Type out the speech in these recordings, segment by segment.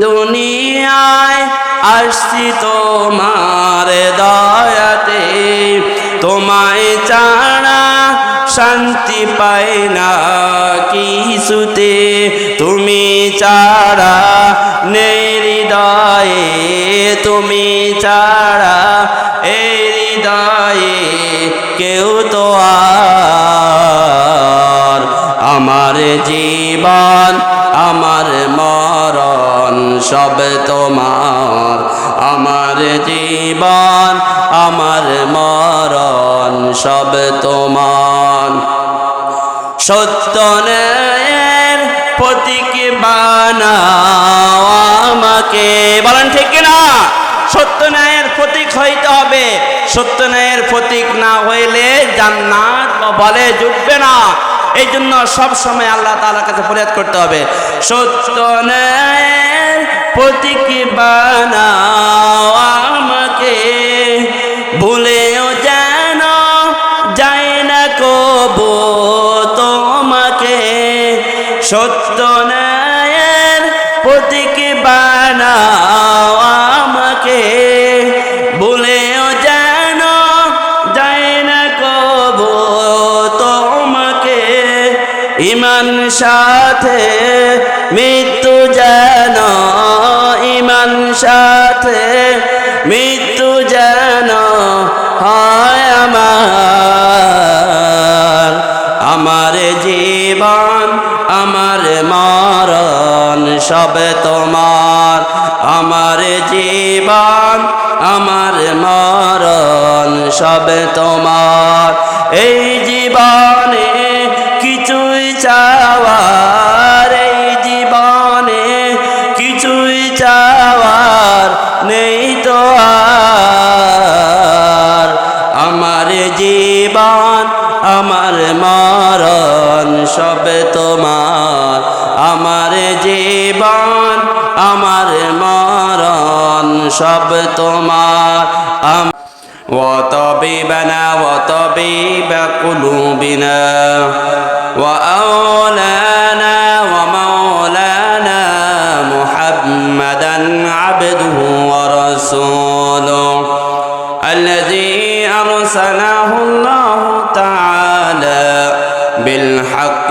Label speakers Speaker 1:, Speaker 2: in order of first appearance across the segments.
Speaker 1: দুনিয়ায় আসছি তোমার দয়াতে। তোমায় চাড়া শান্তি পাই না কিছুতে। তুমি চাড়া নেই হৃদয়ে। তুমি চাড়া এই হৃদয়ে কেউ তো আর। আমার জীবন সব তোমার। আমার জীবন, আমার মরণ সব তোমার। সত্য ন্যায়ের প্রতীক বানাও আমাকে। বলেন ঠিক না সত্য ন্যায়ের প্রতীক হইতে হবে। সত্য ন্যায়ের প্রতীক না হইলে জান্নাত বলে জুটবে না। এই জন্য সব সময় আল্লাহ তাআলার কাছে ফরিয়াদ করতে হবে। সত্য ন্যায়ের প্রতীক বানাও আমাকে। ভুলেও যেন যায় না কবো তোমাকে। সত্য ন্যায়ের প্রতীক বানাও আমাকে। ভুলেও যেন যায় না কবো তোমাকে। ইমান সাথে মৃত্যু ইমান সাথে মৃত্যু যেন হয় আমার। আমার জীবন, আমার মরণ সব তোমার। আমার জীবন, আমার মরণ সব তোমার। এই সব তোমার আমার জীবন আমার মরণ সব তোমার আম- وطبيبنا وطبيب قلوبنا وأولانا ومولانا محمدا عبده ورسوله الذي أرسله الله تعالى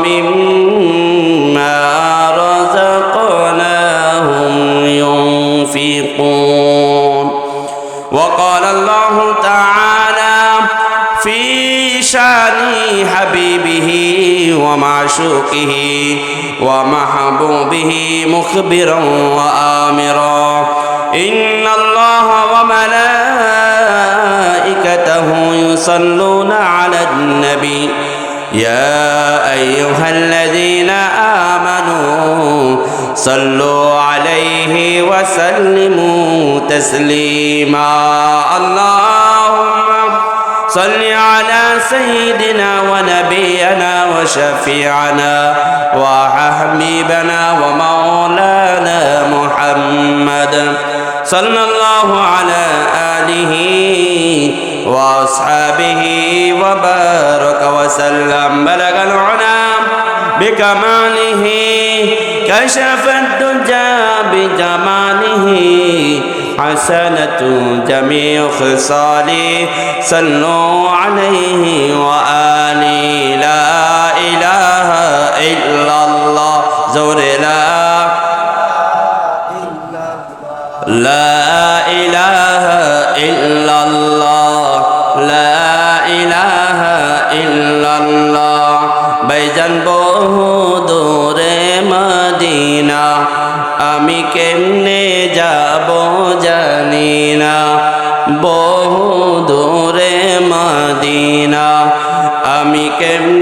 Speaker 1: ومما رزقناهم ينفقون. وقال الله تعالى في شأن حبيبه ومعشوقه ومحبوبه مخبرا وآمرا. إن الله وملائكته يصلون على النبي يا أيها الذين آمنوا صلوا عليه وسلموا تسليما. اللهم صل على سيدنا ونبينا وشفيعنا وحبيبنا ومولانا محمد صلى الله على آله وأصحابه وبارك وسلم. بلغ العنا بكماله كشف الدجى بجماله. حسنة جميع خصاله. صلوا عليه وآله لا إله إلا الله. زور لا إله إلا الله. لا ভাইজান বহু দূরে মদিনা। আমি কেমনে যাব জানি না। বহু দূরে
Speaker 2: মদিনা। আমি
Speaker 1: কেমনে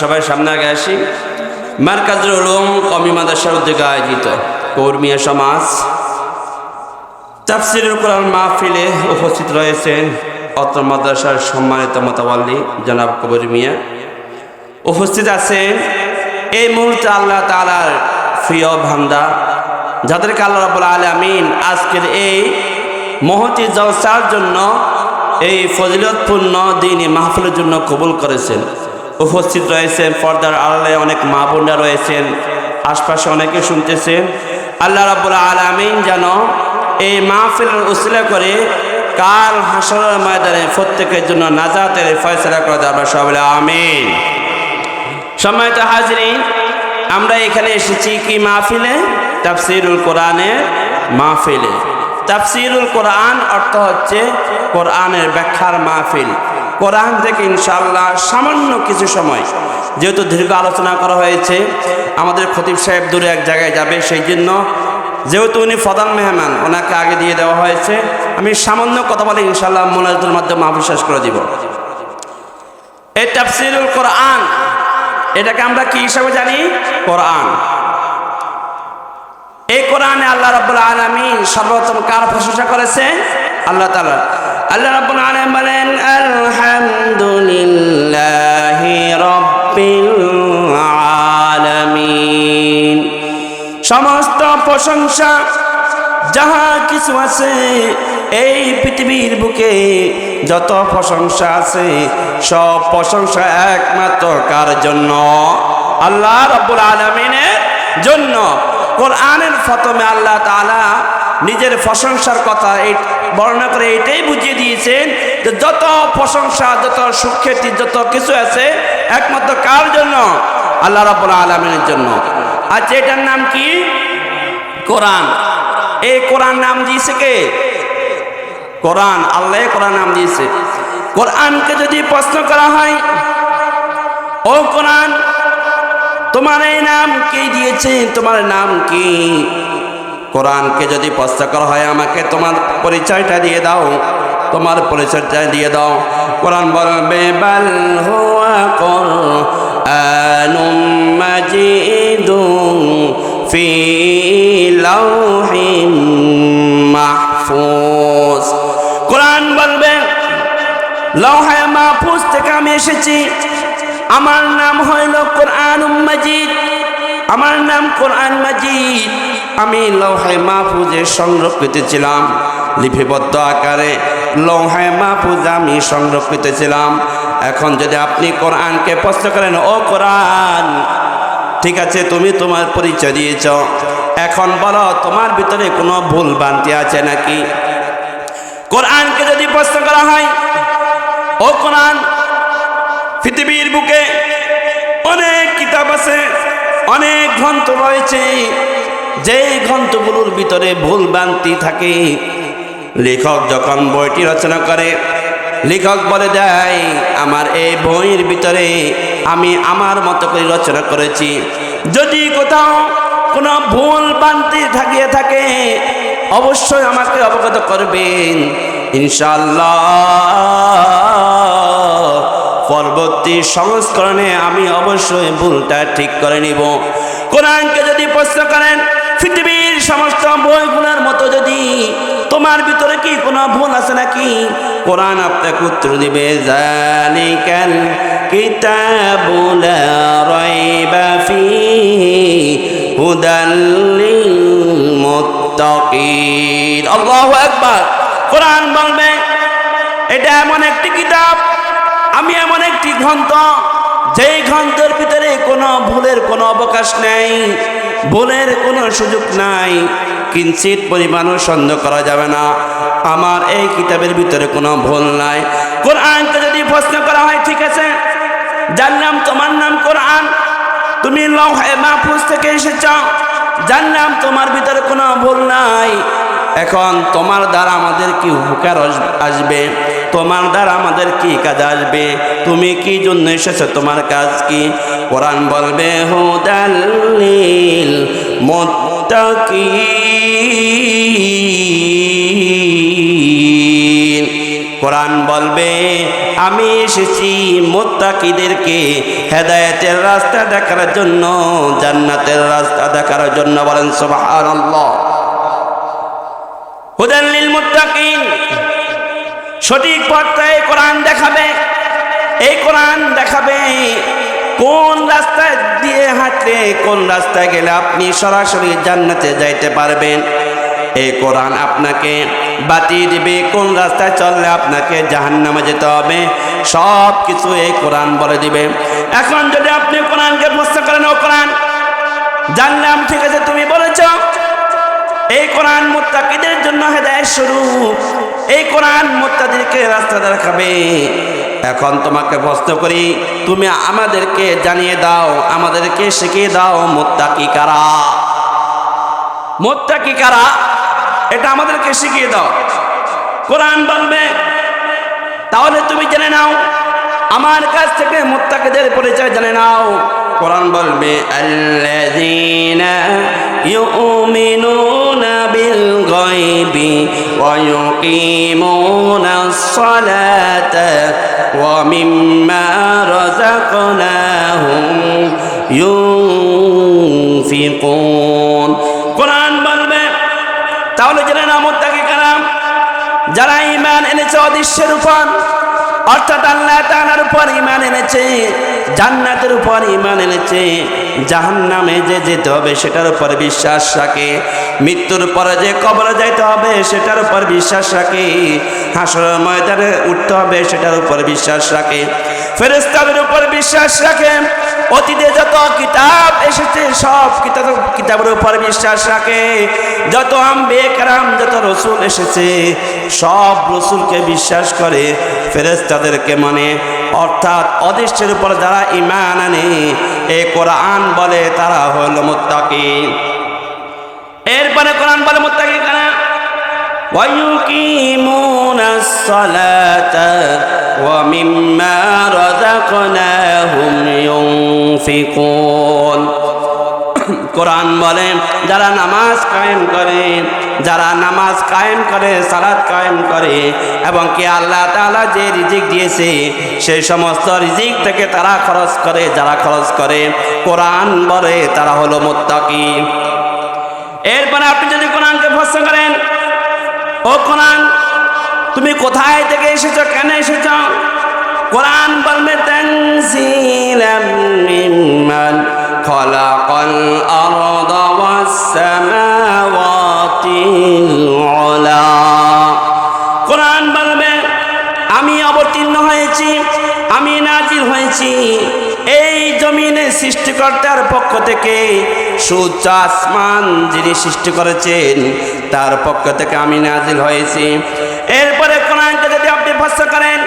Speaker 1: সবাই সামনে আগে আসি। মার্কাজুল উলুম কমি মাদ্রাসার উদ্যোগে আয়োজিত কর্মীয় সমাজ। তাফসিরুল কোরআন মাহফিলে উপস্থিত রয়েছেন অত্র মাদ্রাসার সম্মানিত মতাওয়াল্লি, জনাব কবির মিয়া। উপস্থিত আছেন এই মুহূর্তে আল্লাহ তালার প্রিয় ভান্দা যাদেরকে আল্লাহ রাবুল আলমিন আজকের এই মহতি জলসার জন্য এই ফজিলতপূর্ণ দিন মাহফিলের জন্য কবুল করেছেন। উপস্থিত রয়েছেন, পর্দার আড়ালে অনেক মা বোনরা রয়েছেন, আশপাশে অনেকে শুনতেছেন আল্লাহ রাবুল আলমিন যেন এই মাহফিলের উসিলা করে কাল হাসরের ময়দানে প্রত্যেকের জন্য নাজাতের ফয়সলা করে দেওয়া সবাই আমিন। সম্মানিত হাজরিন, আমরা এখানে এসেছি কি মাহফিলে? তাফসিরুল কোরআনের মাহফিলে। তাফসিরুল কোরআন অর্থ হচ্ছে কোরআনের ব্যাখ্যার মাহফিল। কোরআন থেকে ইনশাল্লাহ সামান্য কিছু সময়, যেহেতু দীর্ঘ আলোচনা করা হয়েছে, আমাদের খতিব সাহেব দূরে এক জায়গায় যাবে সেই জন্য। যেহেতু উনি প্রধান মেহমান, ওনাকে আগে দিয়ে দেওয়া হয়েছে। আমি সামান্য কথা বলে ইনশাল্লাহ মোনাজাতের মাধ্যমে মাহফিল করে দিব। এই তাফসিরুল কোরআন, এটাকে আমরা কি হিসাবে জানি? কোরআন। এই কোরআনে আল্লাহ রাব্বুল আলামিন সর্বোত্তম কার প্রশংসা করেছে আল্লাহ তাআলা। আল্লাহ রাব্বুল আলামিন বলেন আলামিন সমস্ত প্রশংসা, যাহা কিছু আছে, এই পৃথিবীর বুকে যত প্রশংসা আছে, সব প্রশংসা একমাত্র কার জন্য? আল্লাহ রব্বুল আলমিনের জন্য। কোরআনের ফতমে আল্লাহ তাআলা নিজের প্রশংসার কথা, এই বর্ণনা করে এটাই বুঝিয়ে দিয়েছেন যে যত প্রশংসা, যত সুখ্যাতি, যত কিছু আছে, একমাত্র কার জন্য? আল্লাহ রব্বুল আলমিনের জন্য। আচ্ছা এটার নাম কি? কোরআন। এই কোরআন নাম দিয়েছে কে? কোরআন, আল্লাহ কোরআন নাম দিয়েছে। কোরআনকে যদি প্রশ্ন করা হয়, ও কোরআন, তোমার এই নাম কে দিয়েছে? তোমার নাম কি? কোরআনকে যদি প্রশ্ন করা হয় আমাকে, তোমার পরিচয়টা দিয়ে দাও। তোমার পরিচয়টা দিয়ে দাও। কোরআন বলবে, বাল হুয়া কোরআনুম মাজিদুন ফি লাউহিম মাহফুজ। কোরআন বলবে লৌহায় মাহফুজ থেকে আমি এসেছি। আমার নাম হইল কোরআন মাজিদ। আমার নাম কোরআন মাজিদ। আমি লৌহায় মাহফুজে সংরক্ষিত ছিলাম। লিপিবদ্ধ আকারে লৌহায় মাহফুজ আমি সংরক্ষিত ছিলাম। এখন যদি আপনি কোরআনকে প্রশ্ন করেন, ও কোরআন, ঠিক আছে, তুমি তোমার পরিচয় দিয়েছ। এখন বলো, তোমার ভিতরে কোনো ভুল ভ্রান্তি আছে নাকি? কোরআনকে যদি প্রশ্ন করা হয়, ও কোরআন, পৃথিবীর বুকে অনেক কিতাব আছে, অনেক গ্রন্থ রয়েছে যে গ্রন্থগুলোর ভিতরে ভুল ভ্রান্তি থাকে, লেখক যখন বইটি রচনা করে, লেখক বলে দেয় আমার এই বইয়ের ভিতরে আমি আমার মতো করে রচনা করেছি। যদি কোথাও কোনো ভুল ভ্রান্তি থাকিয়ে থাকে, অবশ্যই আমাকে অবগত করবেন। ইনশাল্লাহ পরবর্তী সংস্করণে আমি অবশ্যই ভুলটা ঠিক করে নিব। কোরআনকে যদি প্রশ্ন করেন পৃথিবীর সমস্ত বইগুলোর মতো যদি তোমার ভিতরে কি কোনো ভুল আছে নাকি? কোরআন আপনাকে উত্তর দিবে, জালিকাল কিতাবুল রাইবা ফিহি মুত্তাকিন আল্লাহু আকবার। কোরআন বলবে, এটা এমন একটি কিতাব, আমি এমন একটি গ্রন্থ, যেই গ্রন্থের ভিতরে কোনো ভুলের কোনো অবকাশ নেই। ভুলের কোনো সুযোগ নাই। কিঞ্চিত পরিমাণও সন্দেহ করা যাবে না। আমার এই কিতাবের ভিতরে কোনো ভুল নাই। কোরআনকে যদি প্রশ্ন করা হয়, ঠিক আছে? যার নাম তোমার নাম কোরআন। তুমি লৌহে মাহফুজ থেকে এসেছ। নাম তোমার ভিতরে কোনো ভুল নাই। এখন তোমার দ্বারা আমাদের কি উপকার আসবে? তোমার দ্বারা আমাদের কি কাজ আসবে? তুমি কি জন্য এসেছ? তোমার কাজ কি? কোরআন বলবে মুত্তাকিন। কোরআন বলবে, আমি এসেছি মোত্তাকিদেরকে হেদায়েতের রাস্তা দেখার জন্য, জান্নাতের রাস্তা দেখার জন্য বলেন সুবহানাল্লাহ। সঠিক পথটায় কোরআন দেখাবে। এই কোরআন দেখাবে কোন রাস্তায় দিয়ে হাঁটলে, কোন রাস্তায় গেলে আপনি সরাসরি জান্নাতে যাইতে পারবেন। এই কোরআন আপনাকে বাতিয়ে দিবে, কোন রাস্তায় চললে আপনাকে জাহান্নামে যেতে হবে। সব কিছু এই কোরআন বলে দিবে। এখন যদি আপনি কোরআনকে প্রশ্ন করেন, ও কোরআন, জানলাম ঠিক আছে, তুমি বলেছ। এই কোরআন মোত্তাকিদের জন্য হেদায়েত শুরু এই কোরআন মোত্তাদিরকে রাস্তা দেখাবে। এখন তোমাকে প্রশ্ন করি, তুমি আমাদেরকে জানিয়ে দাও, আমাদেরকে শিখিয়ে দাও মোত্তাকি কারা? মোত্তাকি কারা? এটা আমাদেরকে শিখিয়ে দাও। কোরআন বলবে, তাহলে তুমি জেনে নাও। আমার কাছ থেকে মুত্তাকিদের পরিচয় জেনে নাও। কোরআন বলবে, আল্লাযীনা ইউমিনুনা বিল গায়বি ওয়া সালাতা ওয়া মিম্মা রাযাকনাহুম ইউনফিকুন। কোরআন বলবে, তাহলে জেনে নাও মুত্তাকি কারা যারা ইমান এনেছে অদৃশ্যের উপর অর্থাৎ আল্লাহ তাআলার উপর ইমান এনেছে, জান্নাতের উপর ইমান এনেছে, জাহান্নামে যে যেতে হবে সেটার উপর বিশ্বাস রাখে, মৃত্যুর পরে যে কবরে যাইতে হবে সেটার উপর বিশ্বাস রাখে, হাসরের ময়দানে উঠতে হবে সেটার উপর বিশ্বাস রাখে ফেরেস্তাদের উপর বিশ্বাস রাখে, অতীতে যত কিতাব এসেছে সব কিতাব, কিতাবের উপর বিশ্বাস রাখে, যত আম্বে কারাম, যত রসুল এসেছে, সব রসুলকে বিশ্বাস করে ফেরেস্তাদেরকে মানে অর্থাৎ অদৃশ্যের উপর যারা ইমান আনে এ কোরআন বলে তারা হল মোত্তাকি এরপরে কোরআন বলে মোত্তাকি কারা ويقيمون الصلاة ومما رزقناهم ينفقون কোরআন বলে যারা নামাজ কায়েম করে, যারা নামাজ কায়েম করে সালাদ কায়েম করে, এবং কি আল্লাহ তাআলা যে রিজিক দিয়েছে, সেই সমস্ত রিজিক থেকে তারা খরচ করে, যারা খরচ করে, কোরআন বলে তারা হলো মোত্তাকি। এরপরে আপনি যদি কোরআনকে ভরসা করেন, ও কোরআন, তুমি কোথায় থেকে এসেছ, কেন এসেছ? কোরআন বলবে মিম্মান আরদা ওয়াস সামাওয়াতি উলা কোরআন বলবে, আমি অবতীর্ণ হয়েছি, আমি নাজির হয়েছি। এই জমিনে সৃষ্টিকর্তার পক্ষ থেকে সূর্য আসমান যিনি সৃষ্টি করেছেন, তার পক্ষ থেকে আমি নাজিল হয়েছি। এরপরে কোরআনকে যদি আপনি প্রশ্ন করেন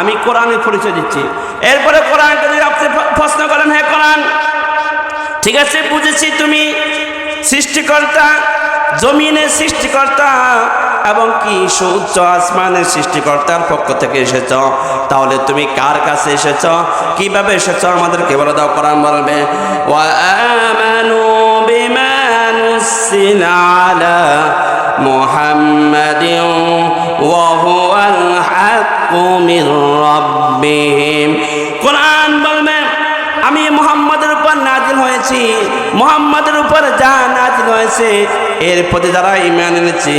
Speaker 1: আমি কোরআনে পরিচয় দিচ্ছি। এরপরে কোরআনকে যদি আপনি প্রশ্ন করেন হ্যাঁ কোরআন, ঠিক আছে, বুঝেছি তুমি সৃষ্টিকর্তা, জমিনের সৃষ্টিকর্তা এবং কি সূর্য আসমানের সৃষ্টিকর্তার পক্ষ থেকে এসেছ? তাহলে তুমি কার কাছে এসেছ? কীভাবে এসেছ আমাদের কেবল দাও, কোরআন বলবে মোহাম্মদ ও হাক্কু محمد وهو الحق من ربهم কোরআন বলবে আমি মোহাম্মদের উপর নাজিল হয়েছি মোহাম্মদের উপর যা নাজিল হয়েছে এর প্রতি যারা ইমান এনেছে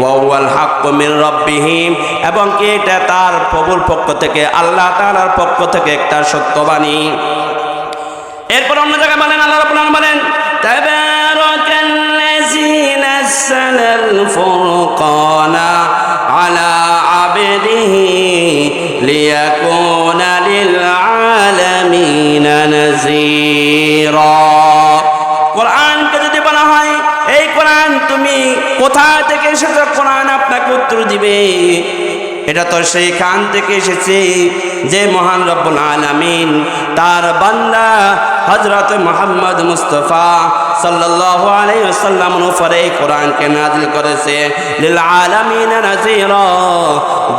Speaker 1: ওয়াল হাক্কুমির রব্বিহিম এবং কি এটা তার প্রভুর পক্ষ থেকে আল্লাহ তাআলার পক্ষ থেকে একটা সত্যবাণী এরপর অন্য জায়গায় বলেন আল্লাহ রাব্বুল আলামিন বলেন তাবারাকাল্লাযী الفرقان على عبده ليكون للعالمين نذيرا কোরআনকে যদি বলা হয় এই কোরআন তুমি কোথা থেকে এসেছো কোরআন আপনাকে উত্তর দিবে এটা তো সেই খান থেকে এসেছে যে মহান রব্বুল আলামিন তার বান্দা হজরত মোহাম্মদ মুস্তফা এই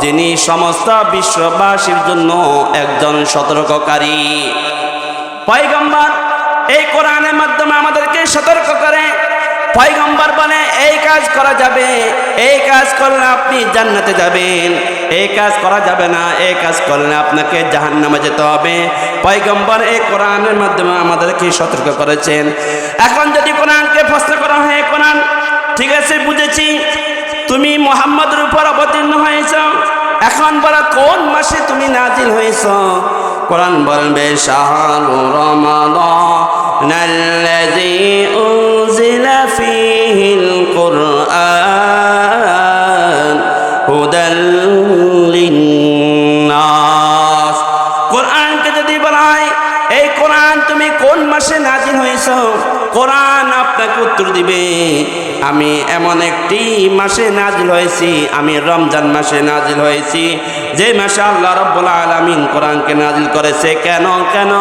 Speaker 1: যিনি সমস্ত বিশ্ববাসীর জন্য একজন সতর্ককারী। পয়গম্বর এই কোরআনের মাধ্যমে আমাদেরকে সতর্ক করে পয়গম্বর বলে, এই কাজ করা যাবে, এই কাজ করলে আপনি জান্নাতে যাবেন। এই কাজ করা যাবে না, এই কাজ করলে আপনাকে জাহান্নামে যেতে হবে। পয়গম্বর এই কোরআনের মাধ্যমে আমাদেরকে সতর্ক করেছেন। এখন যদি কোরআনকে প্রশ্ন করা হয়, কোরআন, ঠিক আছে, বুঝেছি, তুমি মোহাম্মদের উপর অবতীর্ণ হয়েছ, এখন বলা কোন মাসে তুমি নাজিল হয়েছ? কোরআন বলবে শাহরু রমাদান الذي أنزل فيه القرآن هدى للناس কোরআনকে যদি বলা হয় এই কোরআন তুমি কোন মাসে নাজিল হয়েছ কোরআন আপনাকে উত্তর দিবে আমি এমন একটি মাসে নাজিল হয়েছি, আমি রমজান মাসে নাজিল হয়েছি। যে মাসে আল্লাহ রব্বুল আলামিন কোরআনকে নাজিল করেছে, কেন কেন?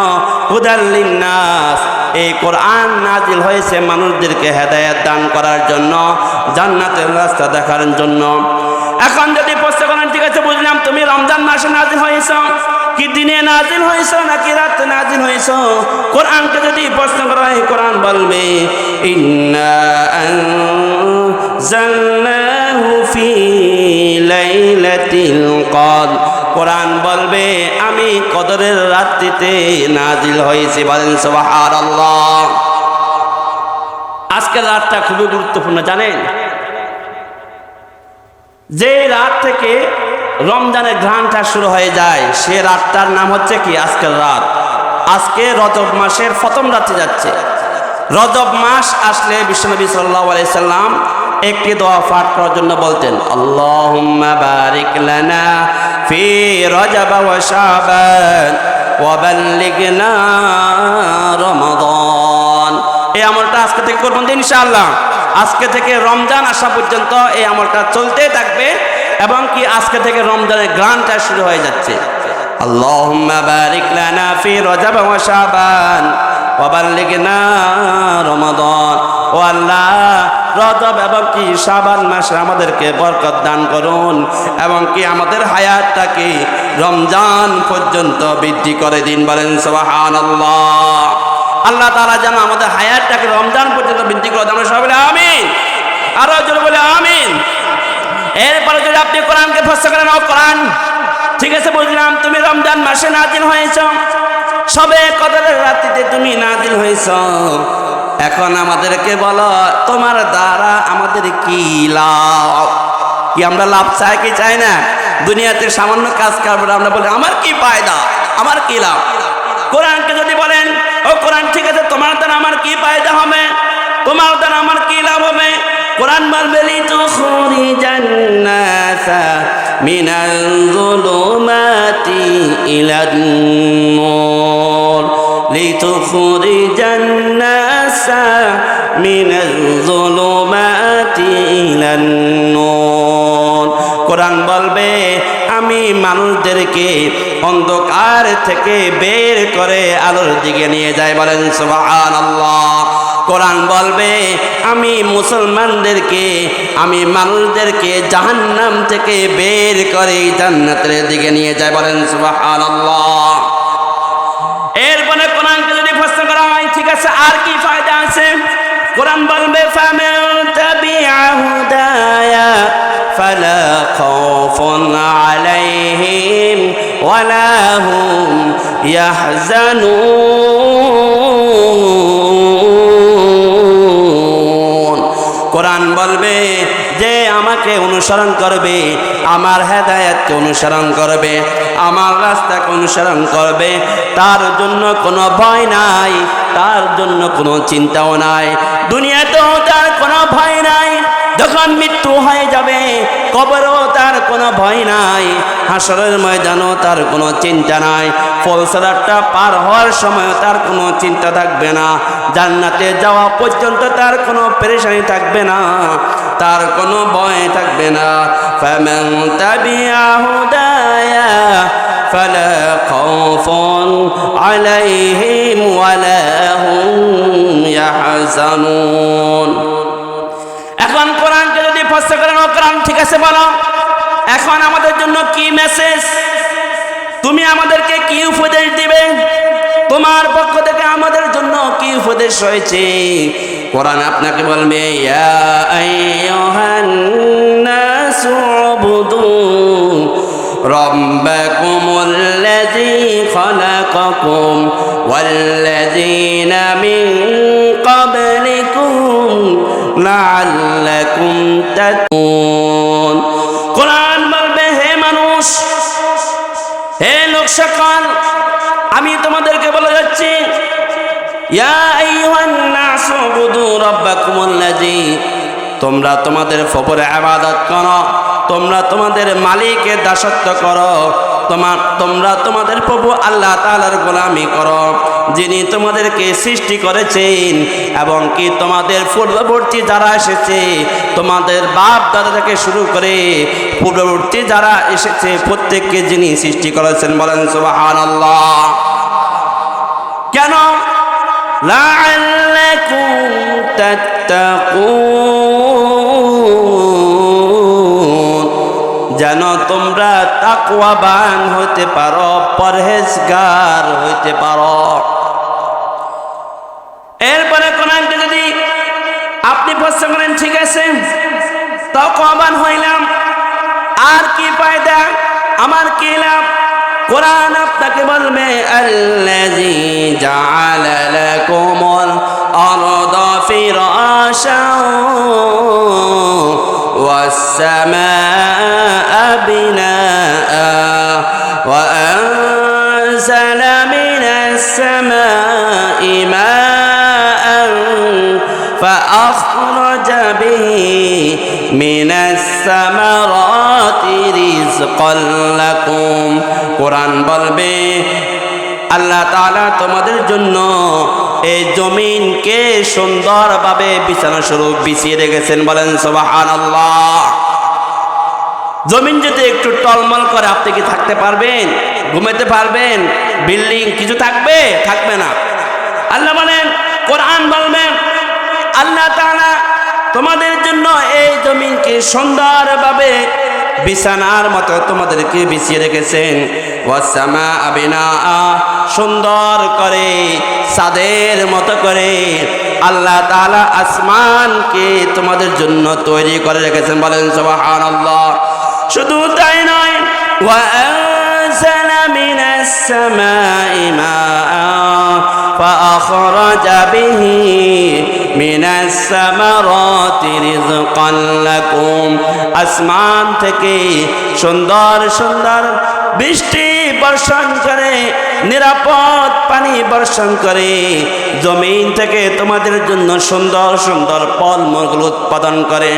Speaker 1: হুদাল্লিন নাস এই কোরআন নাজিল হয়েছে মানুষদেরকে হেদায়েত দান করার জন্য, জান্নাতের রাস্তা দেখার জন্য। এখন যদি প্রশ্ন করেন, ঠিক আছে, বুঝলাম, তুমি রমজান মাসে নাজিল হয়েছ। কি দিনে নাজিল হয়েছ নাকি রাতে নাজিল হয়েছ? কোরআনকে যদি প্রশ্ন করা হয়, কোরআন বলবে কোরআন বলবে, আমি কদরের রাত্রিতে নাজিল হয়েছি। বলেন, সুবহানাল্লাহ। আজকের রাতটা খুবই গুরুত্বপূর্ণ, জানেন? যে রাত থেকে রমজানের ঘ্রাণটা শুরু হয়ে যায়। সে রাতটার নাম হচ্ছে কি? আজকের রাত। আজকে রজব মাসের প্রথম রাতে যাচ্ছে। রজব মাস আসলে বিশ্বনবী সাল্লাহ সাল্লাম একটি দোয়া পাঠ করার জন্য বলতেন, আল্লাহুম্মা বারিক লানা ফি রজব ওয়া শাবান ওয়া এই আমলটা আজকে থেকে করবেন ইনশাআল্লাহ। আজকে থেকে রমজান আসা পর্যন্ত এই আমলটা চলতে থাকবে। এবং কি আজকে থেকে রমজানের গ্রানটা শুরু হয়ে যাচ্ছে। লানা ফি রজব ওয়া শাবান ওয়া বাল্লিগনা রমাদান। ও আল্লাহ, রজব এবং কি শাবান মাসে আমাদেরকে বরকত দান করুন এবং কি আমাদের হায়াতটাকে রমজান পর্যন্ত বৃদ্ধি করে দিন বলেন সুবহানাল্লাহ। আল্লাহ তাআলা যেন আমাদের হায়াতটাকে রমজান পর্যন্ত বৃদ্ধি করে দেন। আমরা সবাই আমিন। আরও বলে আমিন। এরপরে যদি আপনি কোরআনকে ফসা করেন, ও কোরআন, ঠিক আছে বুঝলাম, তুমি রমজান মাসে নাজিল হয়েছ। সবে কদরের রাত্রিতে তুমি নাজিল হয়েছ। এখন আমাদেরকে বলো, তোমার দ্বারা আমাদের কি লাভ? কি আমরা লাভ চাই, কি চাই না? দুনিয়াতে সামান্য কাজ কারবার আমরা বলি, আমার কি ফায়দা? আমার কি লাভ? কোরআনকে যদি বলেন, ও কোরআন, ঠিক আছে, তোমার দ্বারা আমার কি ফায়দা হবে? তোমার দ্বারা আমার কি লাভ হবে? কোরআন বলবে লিতুখরিজান নাসা মিনাল যুলুমাতি ইলান নূর। লিতুখরিজান নাসা মিনাল যুলুমাতি ইলান নূর। কোরআন বলবে, আমি মানুষদেরকে অন্ধকার থেকে বের করে আলোর দিকে নিয়ে যাই বলেন, সুবহানাল্লাহ। কোরআন বলবে, আমি মুসলমানদেরকে, আমি মানুষদেরকে জাহান্নাম থেকে বের করে জান্নাতের দিকে নিয়ে যাই বলেন সুবহানাল্লাহ। এরপরে কোরআনকে যদি প্রশ্ন করা হয়, ঠিক আছে, আর কি ফায়দা আছে? কোরআন বলবে, ফামান তাবিআ হুদায়া ফালা খাউফুন আলাইহিম ওয়ালা হুম ইয়াহজানুন। আমাকে অনুসরণ করবে, আমার হেদায়তকে অনুসরণ করবে, আমার রাস্তাকে অনুসরণ করবে, তার জন্য কোনো ভয় নাই, তার জন্য কোনো চিন্তাও নাই। দুনিয়াতেও তার কোনো ভয় নাই, যখন মৃত্যু হয়ে যাবে, কবরও তার কোনো ভয় নাই, হাসরের ময়দানও তার কোনো চিন্তা নাই ফলসরাটা পার হওয়ার সময় তার কোনো চিন্তা থাকবে না, জান্নাতে যাওয়া পর্যন্ত তার কোনো পেরেশানি থাকবে না। তার কোনো ভয় থাকবে না فمن تبع هدايا فلا خوف عليهم ولا هم يحزنون এখন কোরআনকে যদি প্রশ্ন করেন ও কোরআন ঠিক আছে বলো এখন আমাদের জন্য কি মেসেজ তুমি আমাদেরকে কি উপদেশ দিবে তোমার পক্ষ থেকে আমাদের জন্য কি উপদেশ রয়েছে কোরআন আপনাকে বলবে রাব্বাকুমুল্লাযী খালাকাকুম ওয়াল্লাযীনা মিন ক্বাবলিকুম লাআল্লাকুম তাত্কুন। কোরআন বলবে, হে মানুষ, হে লোক সকল, আমি তোমাদেরকে বলে যাচ্ছি, ইয়া আইয়ুহান তোমরা তোমাদের ফপরে আবাদত করো, তোমরা তোমাদের মালিকের দাসত্ব করো, তোমার তোমরা তোমাদের প্রভু আল্লাহ তাআলার গোলামি করো, যিনি তোমাদেরকে সৃষ্টি করেছেন এবং কি তোমাদের পূর্ববর্তী যারা এসেছে, তোমাদের বাপ দাদা থেকে শুরু করে পূর্ববর্তী যারা এসেছে, প্রত্যেককে যিনি সৃষ্টি করেছেন বলেন সুবহানাল্লাহ। কেন? লাআল্লাকুম তাত্তাকুন যেন তোমরা তাকওয়াবান হইতে পারো, পরহেজগার হইতে পারো। এরপরে কোরআনকে যদি আপনি প্রশ্ন করেন, ঠিক আছে, তাকওয়াবান হইলাম, আর কি ফায়দা? আমার কি লাভ? কোরআন আপনাকে বলবে, আল্লাযী জাআলা লাকুমুল আরদা ফিরাশাও ওয়াস সামাআ বিনাআ ওয়া আনজালা মিনাস সামাই মাআন فأخرج به من الثمرات رزقا لكم কোরআন বলবে আল্লাহ তাআলা তোমাদের জন্য এই জমিনকে সুন্দরভাবে বিছানা স্বরূপ বিছিয়ে রেখেছেন। বলেন, সুবহানাল্লাহ। জমিন যদি একটু টলমল করে আপনি কি থাকতে পারবেন? ঘুমাতে পারবেন? বিল্ডিং কিছু থাকবে? থাকবে না। আল্লাহ বলেন, কোরআন বলবেন আল্লাহ তোমাদের জন্য এই জমিনকে সুন্দরভাবে বিছানার মতো তোমাদেরকে বিছিয়ে রেখেছেন। ওয়াসামা আবিনা সুন্দর করে সাদের মতো করে আল্লাহ তালা আসমানকে তোমাদের জন্য তৈরি করে রেখেছেন বলেন সবাহ শুধু তাই নয় السماء ماء فأخرج به من الثمرات رزقا لكم আসমান থেকে সুন্দর সুন্দর বৃষ্টি বর্ষণ করে নিরাপদ পানি বর্ষণ করে জমিন থেকে তোমাদের জন্য সুন্দর সুন্দর ফলমূলগুলো উৎপাদন করে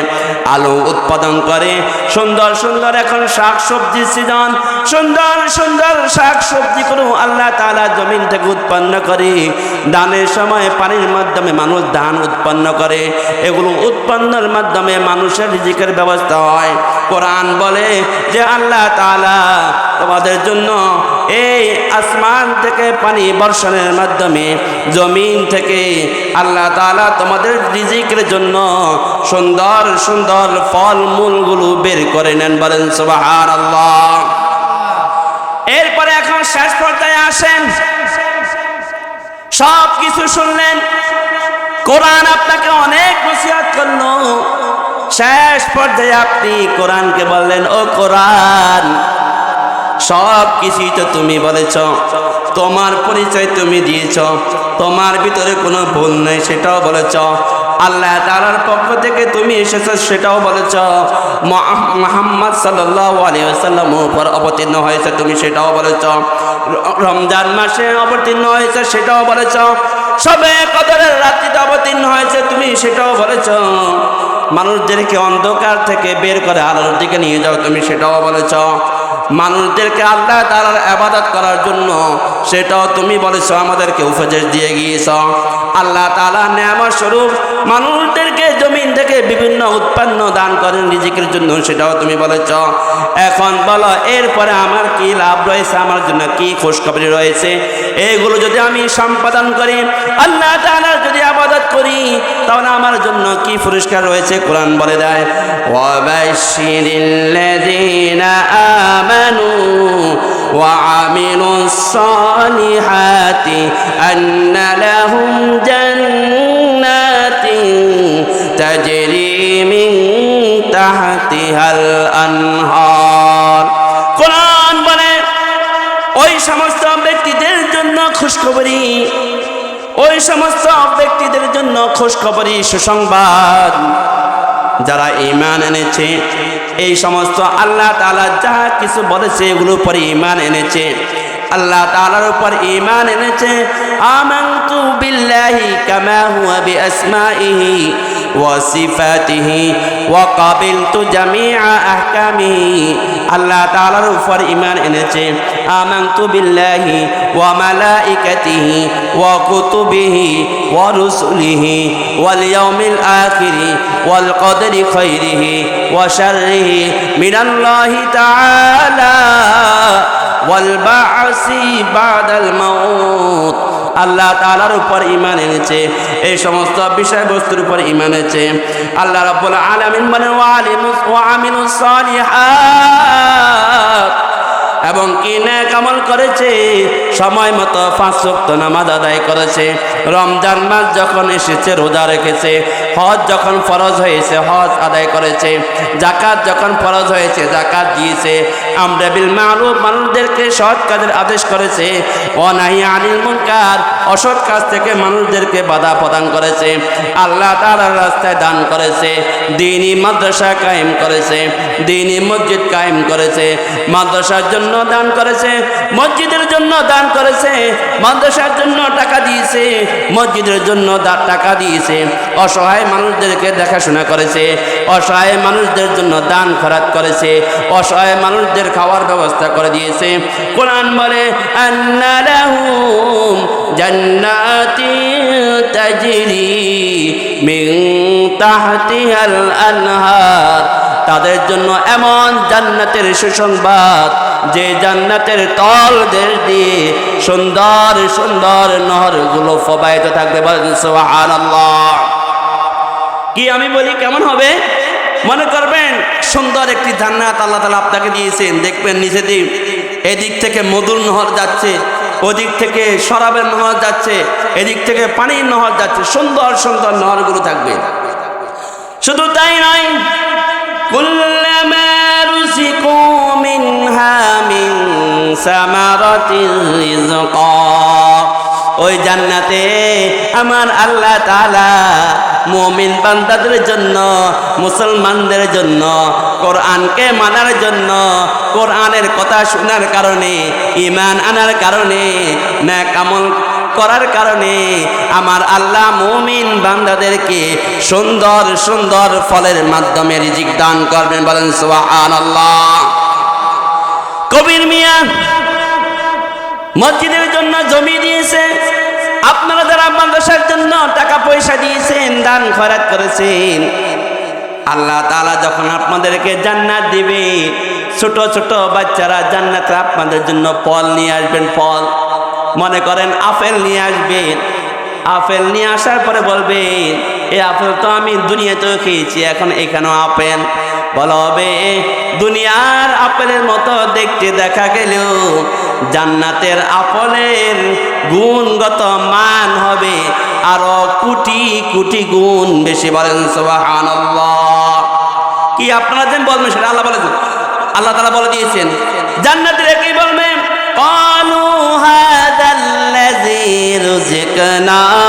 Speaker 1: আলু উৎপাদন করে সুন্দর সুন্দর এখন শাক সবজি সিজন সুন্দর সুন্দর শাক সবজিগুলো আল্লাহ তালা জমিন থেকে উৎপন্ন করে ধানের সময় পানির মাধ্যমে মানুষ ধান উৎপন্ন করে, এগুলো উৎপন্নের মাধ্যমে মানুষের রিজিকের ব্যবস্থা হয়। কোরআন বলে যে আল্লাহ তালা তোমাদের জন্য এই আসমান থেকে পানি বর্ষণের মাধ্যমে, জমিন থেকে আল্লাহ তালা তোমাদের রিজিকের জন্য সুন্দর সুন্দর ফল মূলগুলো বের করে নেন বলেন সুবাহান আল্লাহ এরপরে এখন শেষ পর্যায়ে আসেন। সব কিছু শুনলেন। কোরআন আপনাকে অনেক নসিহত করল। শেষ পর্যায়ে আপনি কোরআনকে বললেন, ও কোরআন সব কিছুই তো তুমি বলেছ, তোমার পরিচয় তুমি দিয়েছ, তোমার ভিতরে কোনো ভুল নেই, সেটাও বলেছ আল্লাহ তালার পক্ষ থেকে তুমি এসেছ, সেটাও বলেছ। মোহাম্মদ সাল্লাহ আলিয়াল্লাম উপর অবতীর্ণ হয়েছে, তুমি সেটাও বলেছ। রমজান মাসে অবতীর্ণ হয়েছে, সেটাও বলেছ। সবে কদরের রাত্রিতে অবতীর্ণ হয়েছে, তুমি সেটাও বলেছ। মানুষদেরকে অন্ধকার থেকে বের করে আলোর দিকে নিয়ে যাও, তুমি সেটাও বলেছ। মানুষদেরকে আল্লাহ তালার আবাদত করার জন্য, সেটাও তুমি বলেছ, আমাদেরকে উপদেশ দিয়ে গিয়েছ। আল্লাহ তালা নেয়ামত স্বরূপ মানুষদেরকে জমিন থেকে বিভিন্ন উৎপন্ন দান করেন রিজিকের জন্য, সেটাও তুমি বলেছ। এখন বলো, এরপরে আমার কি লাভ রয়েছে, আমার জন্য কি খোঁজখবরি রয়েছে? এইগুলো যদি আমি সম্পাদন করি, আল্লাহ তাআলার যদি আবাদত করি, তাহলে আমার জন্য কি পুরস্কার রয়েছে? কোরআন বলে দেয় ওয়াবাশিরিল্লাযীনা আমানু وعملوا الصالحات أن لهم جنات تجري من تحتها الأنهار কোরআন বলে ওই সমস্ত ব্যক্তিদের জন্য খুশখবরি ওই সমস্ত ব্যক্তিদের জন্য খুশখবরি সুসংবাদ যারা ইমান এনেছে, এই সমস্ত আল্লাহ তালা যা কিছু বলেছে এগুলোর উপর ইমান এনেছে। আল্লাহ তালার উপর ইমান এনেছে আমি কামা হুয়া ওয়া সিফাতিহি ওয়া কাবিলতু জামিআ আহকামিহি আল্লাহ তাআলার উপর ইমান এনেছে আমানতু বিল্লাহি ওয়া মালাইকাতিহি ওয়া কুতুবিহি ওয়া রুসুলিহি ওয়াল ইয়াউমিল আখিরি ওয়াল কদরি খাইরিহি ওয়া শাররিহি মিনাল্লাহি তাআলা ওয়াল বা'সি বাদাল মাউত আল্লাহ তালার উপর ইমান এনেছে। এই সমস্ত বিষয়বস্তুর উপর ইমান এনেছে। আল্লাহ রাব্বুল আলামিন সালিহাত। এবং কি নেক আমল করেছে? সময় মতো পাঁচ ওয়াক্ত নামাজ আদায় করেছে। রমজান মাস যখন এসেছে, রোজা রেখেছে। হজ যখন ফরজ হয়েছে, হজ আদায় করেছে। জাকাত যখন ফরজ হয়েছে জাকাত দিয়েছে। আমরা বিল মারুফ মানুষদেরকে সৎ কাজের আদেশ করেছে। অনাহি আনিল মুনকার। অসৎ কাজ থেকে মানুষদেরকে বাধা প্রদান করেছে। আল্লাহ তাআলার রাস্তায় দান করেছে। দিনই মাদ্রাসা কায়েম করেছে। দিনই মসজিদ কায়েম করেছে। মাদ্রাসার জন্য দান করেছে। মসজিদের জন্য দান করেছে। মাদ্রাসার জন্য টাকা দিয়েছে। মসজিদের জন্য টাকা দিয়েছে। অসহায় মানুষদেরকে দেখাশোনা করেছে। অসহায় মানুষদের জন্য দান খরাত করেছে। অসহায় মানুষদের খাওয়ার ব্যবস্থা করে দিয়েছে। কোরআন বলে জান্নাতিন তাজরি মিন তাহতিহাল তাদের জন্য এমন জান্নাতের সুসংবাদ, যে জান্নাতের তল দেশ দিয়ে সুন্দর সুন্দর নহরগুলো প্রবাহিত থাকবে। কি আমি বলি, কেমন হবে? মনে করবেন, সুন্দর একটি জান্নাত আল্লাহ তালা আপনাকে দিয়েছেন। দেখবেন নিচে দিক, এদিক থেকে মধুর নহর যাচ্ছে। ওদিক থেকে শরাবের নহর যাচ্ছে, এদিক থেকে পানির নহর যাচ্ছে, সুন্দর সুন্দর নহরগুলো থাকবে। শুধু তাই নয় ওই জান্নাতে আমার আল্লাহ তাআলা মুমিন বান্দাদের জন্য, মুসলমানদের জন্য, কোরআনকে মানার জন্য, কোরআনের কথা শোনার কারণে ইমান আনার কারণে, ন্যাক আমল করার কারণে আমার আল্লাহ মুমিন বান্দাদেরকে সুন্দর সুন্দর ফলের মাধ্যমে রিজিক দান করবেন। বলেন, সুবহানাল্লাহ। কবির মিয়া মসজিদের জন্য জমি দিয়েছে। আপনারা যারা মাদ্রাসার জন্য টাকা পয়সা দিয়েছেন, দান খরাত করেছেন, আল্লাহ তাআলা যখন আপনাদেরকে জান্নাত দিবে, ছোট ছোট বাচ্চারা জান্নাতে আপনাদের জন্য ফল নিয়ে আসবেন, ফল। মনে করেন আপেল নিয়ে আসবেন। আপেল নিয়ে আসার পরে বলবেন এই আপেল তো আমি দুনিয়াতেও খেয়েছি, এখন এখানেও আপেল। বলা হবে, দুনিয়ার আপেলের মতো দেখতে দেখা গেলেও জান্নাতের আপেলের গুণগত মান হবে আরো কোটি কোটি গুণ বেশি বলেন সুবহানাল্লাহ কি আপনারা যেন বলবেন সেটা আল্লাহ বলেছেন আল্লাহ তাআলা বলে দিয়েছেন জান্নাতীরা কি বলবেন قالوا هذا الذي رزقنا